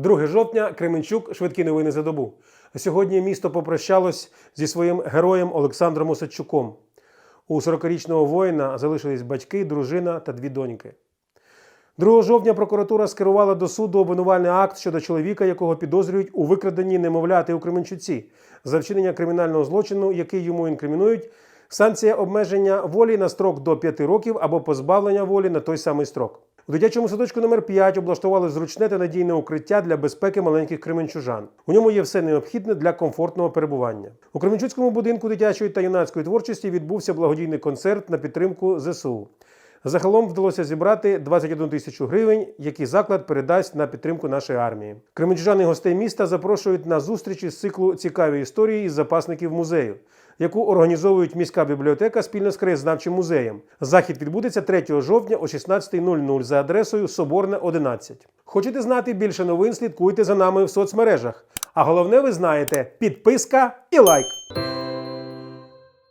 2 жовтня Кременчук швидкі новини за добу. Сьогодні місто попрощалось зі своїм героєм Олександром Осадчуком. У 40-річного воїна залишились батьки, дружина та дві доньки. 2 жовтня прокуратура скерувала до суду обвинувальний акт щодо чоловіка, якого підозрюють у викраденні немовляти у Кременчуці за вчинення кримінального злочину, який йому інкримінують. Санкція обмеження волі на строк до 5 років або позбавлення волі на той самий строк. У дитячому садочку номер 5 облаштували зручне та надійне укриття для безпеки маленьких кременчужан. У ньому є все необхідне для комфортного перебування. У Кременчуцькому будинку дитячої та юнацької творчості відбувся благодійний концерт на підтримку ЗСУ. Загалом вдалося зібрати 21 тисячу гривень, які заклад передасть на підтримку нашої армії. Кременчужани гостей міста запрошують на зустрічі з циклу цікаві історії із запасників музею, яку організовують міська бібліотека спільно з краєзнавчим музеєм. Захід відбудеться 3 жовтня о 16.00 за адресою Соборна 11. Хочете знати більше новин? Слідкуйте за нами в соцмережах. А головне, ви знаєте, підписка і лайк.